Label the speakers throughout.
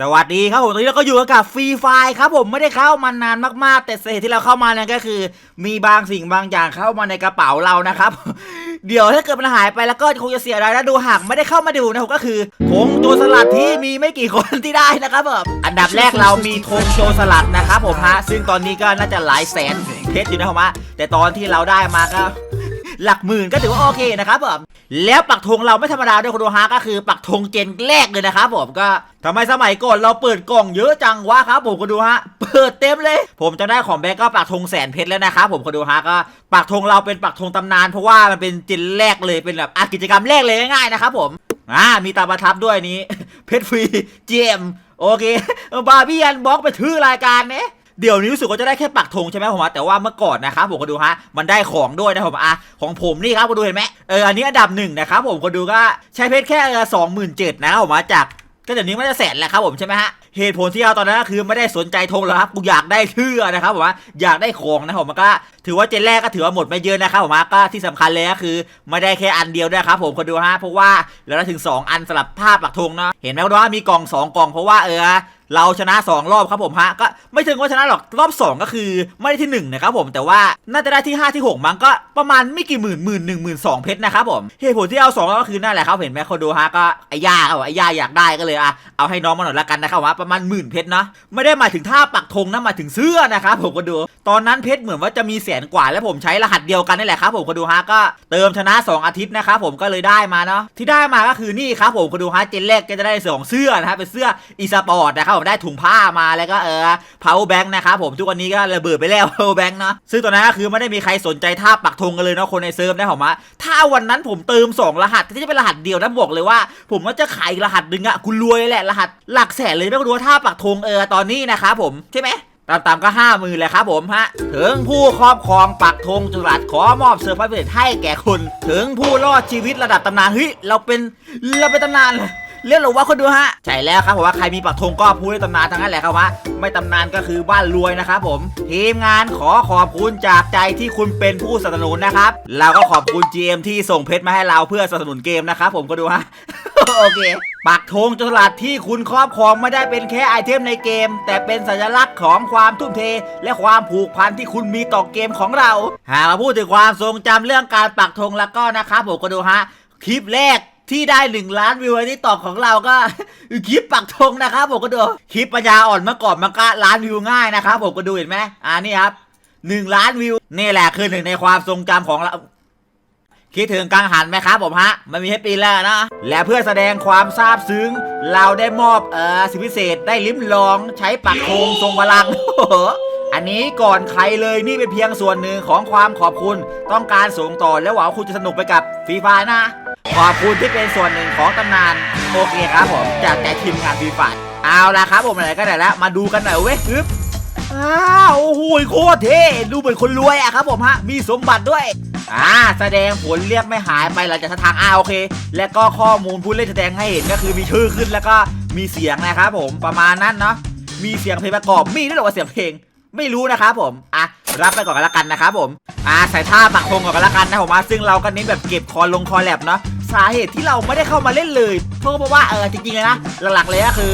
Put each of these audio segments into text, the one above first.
Speaker 1: สวัสดีครับผมตอนนี้เราก็อยู่กับฟรีไฟครับผมไม่ได้เข้ามานานมากๆ แต่เหตุที่เราเข้ามาเนี่ยก็คือ มีบางสิ่งบางอย่างเข้ามาในกระเป๋าเรานะครับ เดี๋ยวถ้าเกิดมันหายไปแล้วก็คงจะเสียรายได้ดูหากไม่ได้เข้ามาดูนะครับก็คือธงโจรสลัดที่มีไม่กี่คนที่ได้นะครับผมอันดับแรกเรามีธงโจรสลัดนะครับผมฮะซึ่งตอนนี้ก็น่าจะหลายแสนเพชรอยู่นะครับแต่ตอนที่เราได้มาก็ หลักหมื่นก็ถือว่าโอเคนะครับผมแล้วปักธงเราไม่ธรรมดาด้วยคุณดูฮะก็คือปักธงเจนแรกเลยนะครับผมก็ทำไมสมัยก่อนเราเปิดกล่องเยอะจังวะครับผมคุณดูฮะเปิดเต็มเลย ผมจะได้ของแบงก์ก็ปักธงแสนเพชรแล้วนะครับผมคุณดูฮะก็ปักธงเราเป็นปักธงตำนาน เพราะว่ามันเป็นเจนแรกเลยเป็นแบบกิจกรรมแรกเลยง่ายๆนะครับผมอ่ามีตาประทับด้วยนี้ เพชรฟรีเจมโอเคบาร์บี้อันบล็อกไปถือรายการเนี้ย เดี๋ยวนี้รู้สึกว่าจะได้แค่ปักธงใช่ไหมผมว่าแต่ว่าเมื่อก่อนนะครับผมก็ดูฮะมันได้ของด้วยนะผมอะของผมนี่ครับก็ดูเห็นไหมเอออันนี้อันดับหนึ่งนะครับผมก็ดูก็ใช้เพชรแค่สองหมื่นเจ็ดนะผมมาจากก็เดี๋ยวนี้มันจะแสนแล้วครับผมใช่ไหมฮะเหตุผลที่เอาตอนนั้นก็คือไม่ได้สนใจธงแล้วครับกูอยากได้เชื่อนะครับผมว่าอยากได้ของนะผมมันก็ถือว่าเจนแรกก็ถือว่าหมดไม่เยอะนะครับผมก็ที่สำคัญเลยก็คือไม่ได้แค่อันเดียวด้วยครับผมคนดูฮะเพราะว่าเราได้ถึง 2 อันสำหรับภาพปักธงเนาะเห็นไหมว่ามีกล่อง 2 กล่องเพราะว่าเออ เราชนะ2รอบครับผมฮะก็ไม่ถึงว่าชนะหรอกรอบ 2 ก็คือไม่ได้ที่ 1 นะครับผมแต่ว่าน่าจะได้ที่ 5 ที่ 6 มั้งก็ประมาณไม่กี่หมื่นหมื่นหนึ่งหมื่นสองเพชรนะครับผมเหตุผลที่เอา2ก็คือนั่นแหละครับเห็นไหมคนดูฮะก็ไอ้ย่าครับไอ้ย่าอยากได้ก็เลยอะเอาให้น้องมาหน่อยละกันนะครับว่าประมาณหมื่นเพชรเนาะไม่ได้หมายถึงท่าปักธงนะหมายถึงเสื้อนะครับผมก็ดู ตอนนั้นเพชรเหมือนว่าจะมีแสนกว่าแล้วผมใช้รหัสเดียวกันนี่แหละครับผมก็ดูฮะก็เติมชนะ 2 อาทิตย์นะครับผมก็เลยได้มาเนาะที่ได้มาก็คือนี่ครับผมก็ดูฮะเจนแรกก็จะได้สองเสื้อนะครับเป็นเสื้ออีสปอร์ตนะครับผมได้ถุงผ้ามาแล้วก็เออ power bank นะครับผมทุกวันนี้ก็ระเบิดไปแล้ว power bank เนาะซึ่งตอนนั้นก็คือไม่ได้มีใครสนใจท่าปักธงกันเลยเนาะคนในเซิร์ฟนะผมว่าถ้าวันนั้นผมเติม 2 รหัสที่จะเป็นรหัสเดียวนะบอกเลยว่า ผมก็จะขายรหัสหนึ่งอะคุณรวยเลยแหละรหัสหลักแสนเลยไม่รู้ว่าท่าปักธงเออตอนนี้นะครับผมใช่ไหมตามๆก็ห้ามือเลยครับผมฮะ ถึงผู้ครอบครองปักธงจุลัดขอมอบเซอร์ไพรส์พิเศษให้แก่คุณ ถึงผู้รอดชีวิตระดับตำนานเฮ้ยเราเป็นเราเป็นตำนานเลย เรียกหรือว่าคนดูฮะใช่แล้วครับผมว่าใครมีปักธงก็พูดในตำนานทั้งนั้นแหละครับว่าไม่ตำนานก็คือบ้านรวยนะครับผม ทีมงานขอขอบคุณจากใจที่คุณเป็นผู้สนับสนุนนะครับเราก็ขอบคุณ GM ที่ส่งเพชรมาให้เราเพื่อสนับสนุนเกมนะครับผมก็ดูฮะโอเคปักธงจนสลัดที่คุณครอบครองไม่ได้เป็นแค่ไอเทมในเกม แต่เป็นสัญลักษณ์ของความทุ่มเท และความผูกพันที่คุณมีต่อเกมของเรา หากมาพูดถึงความทรงจำเรื่องการปักธงแล้วก็นะครับผมก็ดูฮะคลิปแรก ที่ได้หนึ่งล้านวิวในที่ตอกของเราก็ คลิปปักธงนะครับผมก็ดูคลิปปัญญาอ่อนเมื่อก่อนมันก็ล้านวิวง่ายนะครับผมก็ดูเห็นไหมอ่านี่ครับหนึ่งล้านวิวนี่แหละคือหนึ่งในความทรงจำของเราคิดถึงกังหันไหมครับผมฮะ มันมีให้ปีแล้วนะ และเพื่อแสดงความซาบซึ้ง เราได้มอบเอ่อสิพิเศษได้ลิ้มลองใช้ปักโคงทรงพลังอันนี้ก่อนใครเลยนี่เป็นเพียงส่วนหนึ่งของความขอบคุณ ต้องการส่งต่อและหวังว่าคุณจะสนุกไปกับฟรีไฟนะ ขอบคุณที่เป็นส่วนหนึ่งของตำนานโอเคครับผมจากใจทีมงานฟรีไฟเอาละครับผมไหนก็ได้แล้วมาดูกันหน่อยเว้ยฮึบอ้าวโอ้โหโคตรเท่ดูเหมือนคนรวยอะครับผมฮะมีสมบัติด้วยอ่าแสดงผลเรียกไม่หายไปหลังจากทางอ่าโอเค และก็ข้อมูลผู้เล่นแสดงให้เห็นก็คือมีชื่อขึ้นแล้วก็มีเสียงนะครับผมประมาณนั้นเนาะมีเสียงเพลงประกอบมีด้วยเหรอว่าเสียงเพลง ไม่รู้นะครับผมอะ รับไปก่อนกันละกันนะครับผมอ่าใส่ท่าปักธงก่อนกันละกันนะผมว่าซึ่งเราก็เน้นแบบเก็บคอลงคอแลบเนาะสาเหตุที่เราไม่ได้เข้ามาเล่นเลยเพราะว่าเออจริงๆเลยนะหลักๆเลยก็คือ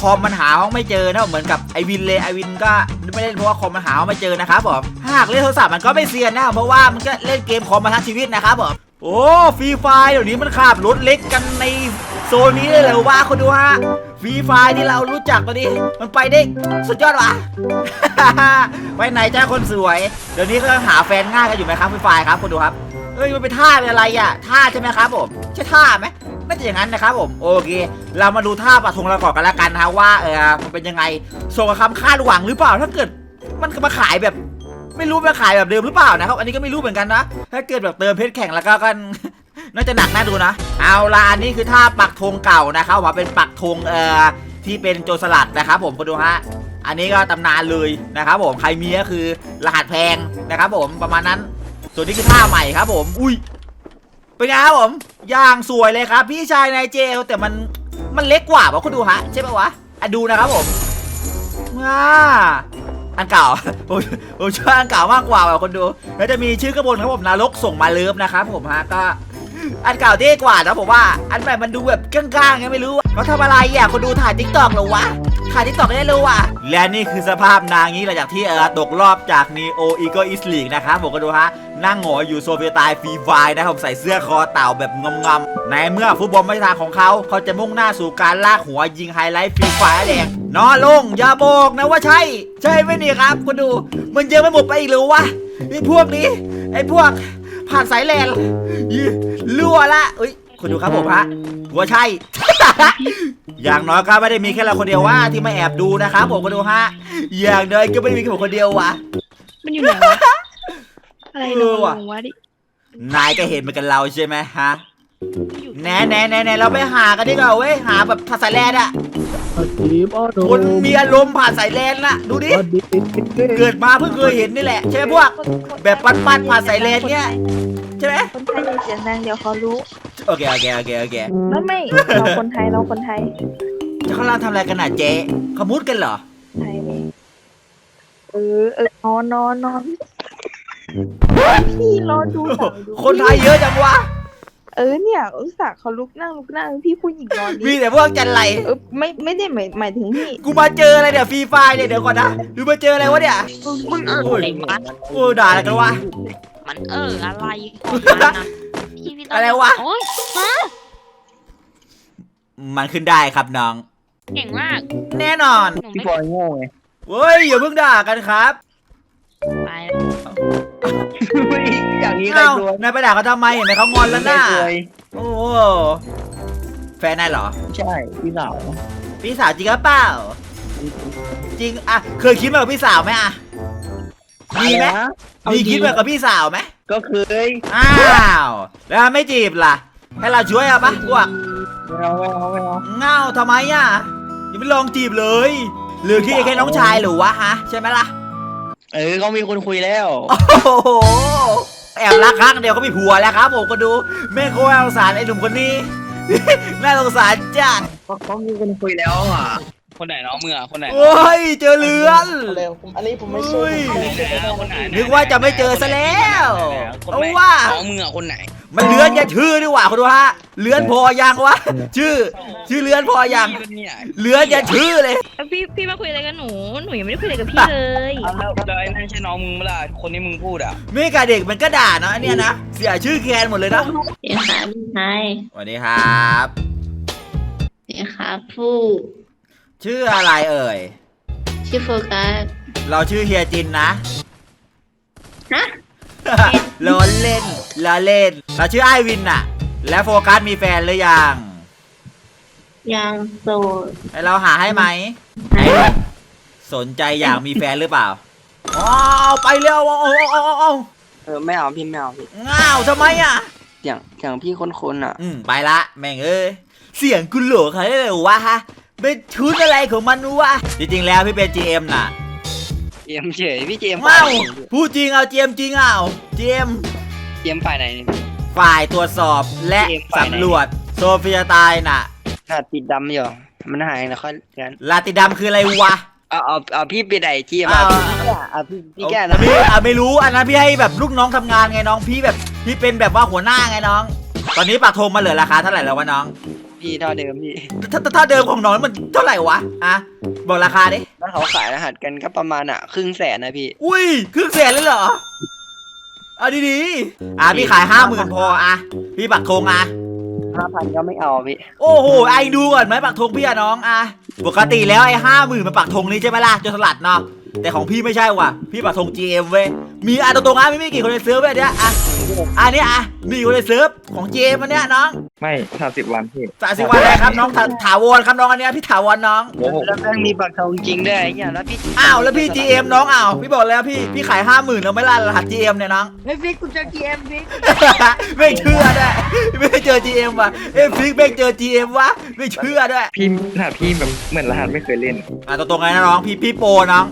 Speaker 1: คอมมันหาห้องไม่เจอนะเหมือนกับไอวินเลยไอวินก็ไม่เล่นเพราะว่าคอมมันหาห้องไม่เจอนะครับผมหากเล่นโทรศัพท์มันก็ไม่เซียนนะเพราะว่ามันก็เล่นเกมคอมมาทั้งชีวิตนะครับผม โอ้ฟรีไฟเดี๋ยวนี้มันขับรถเล็กกันในโซนนี้เลยเหรอวะคุณดูฮะฟรีไฟที่เรารู้จักตอนนี้มันไปได้สุดยอดวะ ไปไหนจ้าคนสวย เดี๋ยวนี้ก็หาแฟนง่ายกันอยู่ไหมครับฟรีไฟครับคุณดูครับเอ้ยมันเป็นท่าเป็นอะไรอะท่าใช่ไหมครับผมใช่ท่าไหมน่าจะอย่างนั้นนะครับผมโอเค เรามาดูท่าปักธงเราก่อนกันล้วกันนะว่าเออมันเป็นยังไงส่งกับคำคาดหวังหรือเปล่าถ้าเกิด มันมาขายแบบ ไม่รู้มาขายแบบเดิมหรือเปล่านะครับ อันนี้ก็ไม่รู้เหมือนกันนะ ถ้าเกิดแบบเติมเพชรแข่งแล้วก็กัน น่าจะหนักน่าดูนะ เอาละอันนี้คือท่าปักธงเก่านะครับว่าเป็นปักธงเอ่อที่เป็นโจรสลัดนะครับผมก็ดูฮะ อันนี้ก็ตำนานเลยนะครับผม ใครมีก็คือรหัสแพงนะครับผมประมาณนั้น ส่วนนี้คือท่าใหม่ครับผม อุ้ย เป็นไงครับผม อย่างสวยเลยครับ พี่ชายนายเจลแต่มัน มันเล็กกว่าป่ะคุณดูฮะ ใช่ปะวะอะดูนะครับผมว้า อันเก่าผมผมชอบอันเก่ามากกว่าว่ะคนดู แล้วจะมีชื่อกระบวนครับผมนรกส่งมาเลิฟนะครับผมฮะก็ อันเก่าเท่กว่านะผมว่า อันใหม่มันดูแบบก้างๆไงไม่รู้ว่าเขาทำอะไรอะคนดูถ่ายทิกตอกหรอวะถ่ายทิกตอกได้รู้ว่ะ และนี่คือสภาพนางนี้หลังจากที่เออตกรอบจาก Neo Eagle East League นะครับผมก็ดูฮะนั่งหงอยอยู่โซเฟียตายฟรีไฟนะครับผมใส่เสื้อคอเต่าแบบงอมๆในเมื่อฟุตบอลไม่ใช่ทางของเขาเขาจะมุ่งหน้าสู่การลากหัวยิงไฮไลท์ฟรีไฟแดง นอนลงอย่าบอกนะว่าใช่ ใช่ไหมนี่ครับคุณดู มันเยอะไม่หมดไปอีกหรือวะไอ้พวกนี้ ไอ้พวกผ่านสายแลนยี่รั่วละเอ้ยคุณดูครับผมฮะว่าใช่ อย่างน้อยก็ไม่ได้มีแค่เราคนเดียวว่าที่มาแอบดูนะครับผมก็ดูฮะอย่างน้อยก็ไม่ได้มีแค่ผมคนเดียววะ
Speaker 2: มันอยู่ไหนวะอะไร
Speaker 1: เอ
Speaker 2: โด
Speaker 1: อนว่ะ
Speaker 2: ลงวะดิ
Speaker 1: นายก็เห็นเหมือนกันเราใช่ไหมฮะ
Speaker 2: มันอยู่
Speaker 1: แหน่แหน่แหน่แหน่เราไปหากันดีกว่าเว้ยหาแบบผ่านสายแลนอะ
Speaker 3: ทีมอ้อโด
Speaker 1: คนมีอารมณ์ผ่านสายแลนน่ะ ดูดิ
Speaker 3: ดี
Speaker 1: เกิดมาเพิ่งเคยเห็นนี่แหละ ใช่ไหมพวก แบบปัดๆผ่านสายเลนเนี่ย ใช่ไหม
Speaker 4: คนไทยอย่าเสียงดังเดี๋ยวเขารู้
Speaker 1: โอเคโอเคโอเคโอเค
Speaker 4: ไม่ไม่เราคนไทยเราคนไทย
Speaker 1: จะเขากำลังทำอะไรกันน่ะเจ๊เขามุดกันเหรอ
Speaker 4: ไทยเลยเออเออนอนนอนนอนพี่รอดูหนังดู
Speaker 1: คนไทยเยอะจังวะ
Speaker 4: เออเนี่ยอุตส่าห์เขาลุกนั่งลุกนั่งพี่ผู้หญิงนอน
Speaker 1: มี
Speaker 4: ดิ
Speaker 1: แต่พวกจันไร
Speaker 4: เออไม่ไม่ได้หมายหมายถึงพี่
Speaker 1: กูมาเจออะไรเนี่ยฟรีไฟเนี่ยเดี๋ยวก่อนนะดูมาเจออะไรวะเนี่ย
Speaker 2: มึงเออ
Speaker 1: โอ้ย
Speaker 2: อะไรวะ
Speaker 1: โอ้ด่าอะไรกันวะ
Speaker 2: มันเอออะไรของมันนะพี่พี่ต้ง
Speaker 1: อะไรวะ
Speaker 2: โอ้ยฮะ
Speaker 1: มันขึ้นได้ครับน้อง
Speaker 2: เก่งมาก
Speaker 1: แน่นอน
Speaker 2: หนู
Speaker 3: พี่
Speaker 2: ไม่
Speaker 3: บอยโง่ไง
Speaker 1: เฮ้ยอย่าเพิ่งด่ากันครับ
Speaker 2: ไป
Speaker 3: อย่าง นี้ใคร
Speaker 1: เอ้า
Speaker 3: ซวย
Speaker 1: นายไปด่าเขาทำไมเห็นไหมเขางอนแล้ว
Speaker 3: ใคร
Speaker 1: น่ะ
Speaker 3: ซวย
Speaker 1: โอ้โหแฟนนายเหรอ
Speaker 3: ใช่พี่สาว
Speaker 1: พี่สาวจริงหรือเปล่า จริงอะเคยคิดแบบพี่สาวไหมอะมีไหม
Speaker 3: อะรนะ
Speaker 1: มีคิดแบบกับพี่สาวไหม
Speaker 3: ก็เคย
Speaker 1: อ้าวแล้วไม่จีบล่ะ ให้เราช่วยเอาปะพวก
Speaker 3: ไม่เอาไม่เอาไม่เอา
Speaker 1: เงาทำไมอะยังไม่ลองจีบเลย หรือคิดแค่น้องชายหรือวะฮะ ใช่ไหมล่ะ
Speaker 3: เออเขามีคนคุยแล้ว
Speaker 1: โอ้โห แอบรักครั้งเดียวเขามีผัวแล้วครับผมก็ดูแม่โคตรสงสารไอ้หนุ่มคนนี้ น่าสงสารจัด
Speaker 3: เขาเขามีคนคุยแล้วอะ
Speaker 5: คนไหนน้องมึงอะคนไหน
Speaker 1: โอ้ยเจอเรือน
Speaker 3: เร็วผมอันนี้ผมไม่
Speaker 1: เฮ้ย
Speaker 5: คนไหน
Speaker 1: นึกว่าจะไม่เจอซะแล้ว
Speaker 5: คน
Speaker 1: เอา
Speaker 5: ไหน
Speaker 1: ว่า
Speaker 5: น้องมึงอะคนไหน
Speaker 1: มันเลื้อนอย่าชื่อดีกว่าคุณดูฮะเลื้อนพอยังวะชื่อ ชื่อเลื้อนพอยัง
Speaker 5: เนี่ย
Speaker 1: เลื้อนอย่าชื่อเลย
Speaker 2: แล้วพี่พี่มาคุยอะไรกับหนูหนูยังไม่ได้คุยอะไรกับพี่เลย
Speaker 5: เอาแล้วแล้วไอ้นั่นใช่น้องมึงเมื่อไหร่คนที่มึงพูดอะ
Speaker 1: ไม่กับเด็กมันก็ด่าเนาะอันเนี่ยนะเสียชื่อแคนหมดเลยนะ
Speaker 6: เดี๋ยวครับพี่ชาย
Speaker 1: สวัสดีครับ
Speaker 6: เดี๋ยวครับผู้
Speaker 1: ชื่ออะไรเอ่ย
Speaker 6: ชื่อโฟกัส
Speaker 1: เราชื่อเฮียจินนะ
Speaker 6: ฮะ
Speaker 1: ล้อเล่นล้อเล่น เราชื่อไอวินน่ะ แล้วโฟกัสมีแฟนหรือยัง
Speaker 6: ยังโสด
Speaker 1: ให้เราหาให้ไหม
Speaker 6: ให้
Speaker 1: สนใจอยากมีแฟนหรือเปล่าอ๋อเอาไปเร็วเอาเอาเอาเอาเอา
Speaker 7: เออไม่เอาพี่ไม่เอาพี่
Speaker 1: ง้าวทำไมอะ
Speaker 7: อย่างอย่างพี่คนๆอะ
Speaker 1: อืมไปละ แม่งเอ้ยเสียงกุโหลใครได้เลยวะฮะ เป็นชุดอะไรของมันวะ จริงๆแล้วพี่เป็น GM น่ะ
Speaker 7: เจมเฉยพี่เจม
Speaker 1: ว้า
Speaker 7: ฝ่ายวไหน
Speaker 1: พูดจริงเอา GM จริงเอา GM
Speaker 7: เจมฝ่ายไหนเนี่ย
Speaker 1: ฝ่ายตรวจสอบและ
Speaker 7: GM ฝ่ายไหน
Speaker 1: สำรวจโซเฟียตายน่ะ
Speaker 7: หน้าติดดำอยู่ มันหายแล้วค่อยกัน
Speaker 1: ลาติดำคืออะไรวะ
Speaker 7: เอาเอาเอาพี่ไปไหนเจม
Speaker 1: เอา
Speaker 7: เอาเอาพี่พี่แก้
Speaker 1: อะ
Speaker 7: นะ
Speaker 1: พี่อะไม่รู้อันนั้นพี่ให้แบบลูกน้องทำงานไงน้องพี่แบบพี่เป็นแบบว่าหัวหน้าไงน้อง ตอนนี้ปากธงมาเหลือราคาเท่าไหร่แล้ววะน้อง
Speaker 7: พี่เท่าเดิมพี่
Speaker 1: ถ้าถ้าถ้าเดิมของน้องมันเท่าไหร่วะอะบอกราคาดิ
Speaker 7: ถ้าเขาขายรหัสกันก็ประมาณอะครึ่งแสนนะพี่
Speaker 1: อุ้ยครึ่งแสนเลยเหรอเอาดีๆอะพี่ขายห้าหมื่นพออะพี่ปักธงอะ
Speaker 7: ห้าพันก็ไม่เอาพี่
Speaker 1: โอ้โหไอ้ดูก่อนไหมปักธงพี่อะน้องอะปกติแล้วไอ้ห้าหมื่นมันปักธงนี้ใช่ไหมล่ะจนสลัดเนาะแต่ของพี่ไม่ใช่ว่ะ พี่ปักธง GM เว้ย มีอะตรงๆอะไม่มีกี่คนในเซิร์ฟเว้ยอันเนี้ยอะอันเนี้ยอะมีคนในเซิร์ฟของ GM อันเนี้ยน้อง
Speaker 3: ไม่สามสิบวันพี่
Speaker 1: สามสิบวันเลยครับน้องถาถาวรครับน้องอันเนี้ยพี่ถาวรน้อง
Speaker 3: โอ้โห
Speaker 7: แล้วแม่งมีปักทองจริงด้วยไอ้เนี่ยแล้วพี่
Speaker 1: อ้าวแล้วพี่ GM น้องอ้าวพี่บอกแล้วพี่พี่ขายห้าหมื่นแล้วไม่ล่ะรหัส GM เนี่ยน้อง
Speaker 4: ไม่ฟิกกูจะกีเอ็มฟิก
Speaker 1: ไม่เชื่อด้วยไม่เจอ GM ว่ะเอ้ยฟิกไม่เจอ GM วะไม่เชื่อด้วย
Speaker 3: พี่ถ้าพี่แบบเหมือนรหัสไม่เคยเล่น
Speaker 1: อะตรงๆไงนะน้องพี่พี่โปรน้อง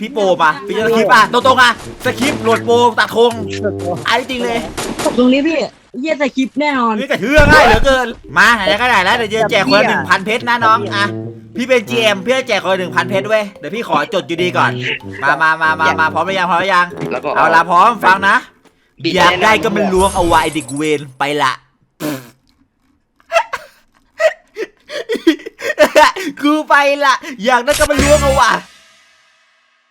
Speaker 1: พี่โปป่ะพี่จะสคริปต์ป่ะตรงๆอะสคริปโหลดโปตัดธงไอ้จริงเลย
Speaker 8: ตรงนี้พี่เยี่ยสคริปแน่นอน
Speaker 1: นี่กระเทือง่ายเหลือเกินมาไหนก็ได้แล้วเดี๋ยวจะแจกคนหนึ่งพันเพชรนะน้องอะพี่เป็นจีเอ็มพี่จะแจกคนหนึ่งพันเพชรเว้ยเดี๋ยวพี่ขอจดอยู่ดีก่อน มามามามามาพร้อมหรือยังพร้อมหรือยังเอาละพร้อมฟังนะอยากได้ก็มันล้วงเอาไว้ดิกเวนไปละกูไปละ อยากนั้นก็ไม่ล้วงเอาไว้